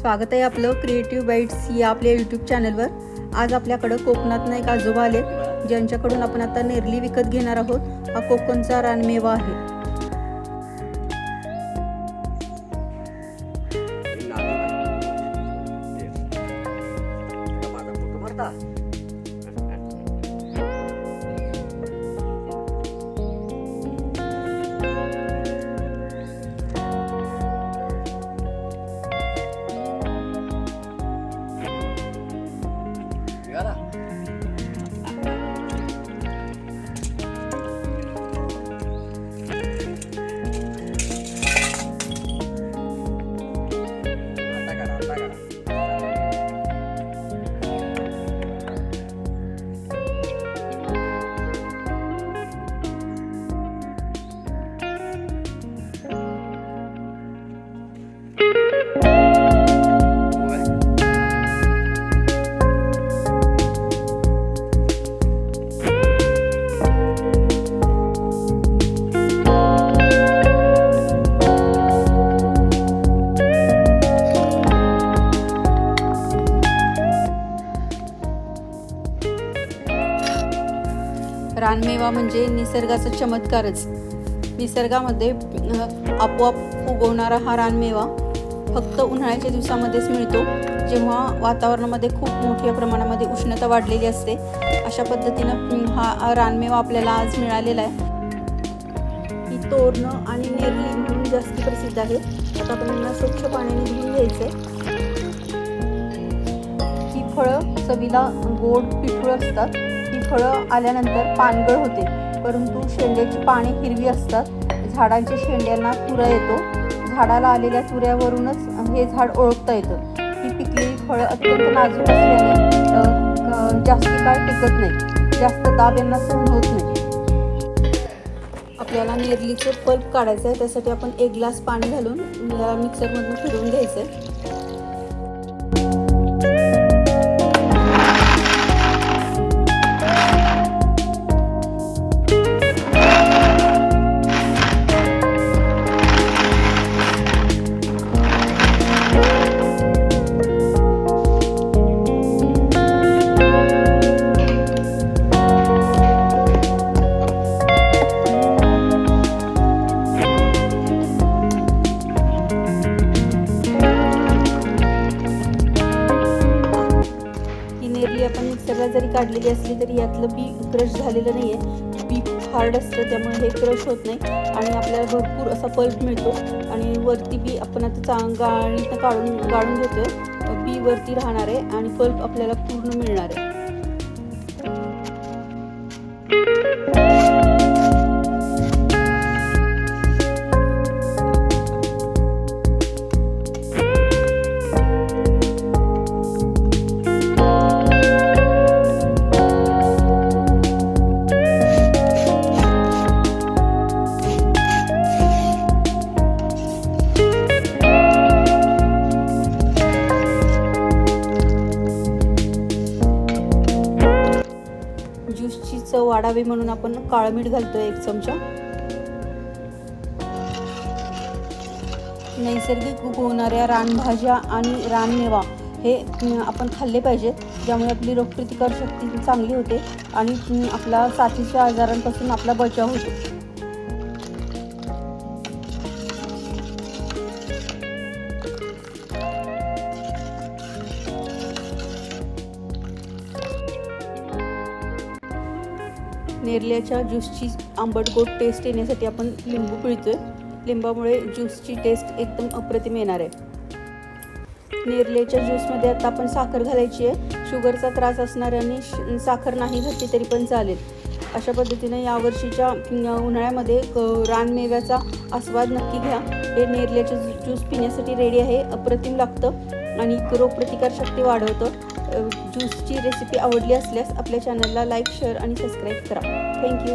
स्वागत आहे आपलं क्रिएटिव्ह बाईट्स या आपल्या यूट्यूब चॅनलवर आज आपल्याकडं कोकणातनं एक आजोबा आले ज्यांच्याकडून आपण आता नेरली विकत घेणार आहोत. हा कोकणचा रानमेवा आहे. पानमेवा म्हणजे निसर्गाचा चमत्कारच. निसर्गामध्ये आपोआप उगवणारा हा रानमेवा फक्त उन्हाळ्याच्या दिवसामध्येच मिळतो. जेव्हा वातावरणामध्ये खूप मोठ्या प्रमाणामध्ये उष्णता वाढलेली असते अशा पद्धतीनं हा रानमेवा आपल्याला आज मिळालेला आहे. ही तोरणं आणि नेरली म्हणून जास्त प्रसिद्ध आहे आता आपण यांना स्वच्छ पाण्याने धुवून घ्यायचं आहे ही फळं चवीला गोड पिठूळ असतात. फळं आल्यानंतर पानगळ होते. परंतु शेंड्याची पाने हिरवी असतात. झाडांच्या शेंड्यांना तुरा येतो. झाडाला आलेल्या तुऱ्यावरूनच हे झाड ओळखता येतं. ही पिकलेली फळं अत्यंत नाजूक असल्याने जास्त काळ टिकत नाही. जास्त दाब यांना सहन होत नाही. आपल्याला नेरलीचं पल्प काढायचं आहे. त्यासाठी आपण एक ग्लास पाणी घालून मिक्सरमधून फिरवून घ्यायचं आहे जरी काढलेली असली तरी यातलं बी क्रश झालेलं नाही आहे बी खूप हार्ड असतं त्यामुळे हे क्रश होत नाही. आणि आपल्याला भरपूर असा पल्प मिळतो. आणि वरती बी आपण आता चांग आणि काढून गाळून घेतोय. बी वरती राहणार आहे आणि पल्प आपल्याला पूर्ण मिळणार आहे. चव वाढावी म्हणून आपण काळं मीठ घालतोय एक चमचा. नैसर्गिक उगवणाऱ्या रानभाज्या आणि रानमेवा हे आपण खाल्ले पाहिजे ज्यामुळे आपली रोगप्रतिकार शक्ती चांगली होते आणि आपला साथीच्या आजारांपासून आपला बचाव होतो. नेरल्याच्या ज्यूसची आंबट गोड टेस्ट येण्यासाठी आपण लिंबू पिळतोय. लिंबामुळे ज्यूसची टेस्ट एकदम अप्रतिम येणार आहे. नेरलेच्या ज्यूसमध्ये आता आपण साखर घालायची आहे. शुगरचा त्रास असणाऱ्यांनी श- साखर नाही घातली तरी पण चालेल. अशा पद्धतीने यावर्षीच्या उन्हाळ्यामध्ये रानमेव्याचा आस्वाद नक्की घ्या. हे नेरल्याचे ज्यूस पिण्यासाठी रेडी आहे. अप्रतिम लागतं. आणि रोगप्रतिकारशक्ती वाढवतं. ज्यूसची रेसिपी आवडली असल्यास आपल्या चॅनलला लाईक शेअर आणि सबस्क्राईब करा. Thank you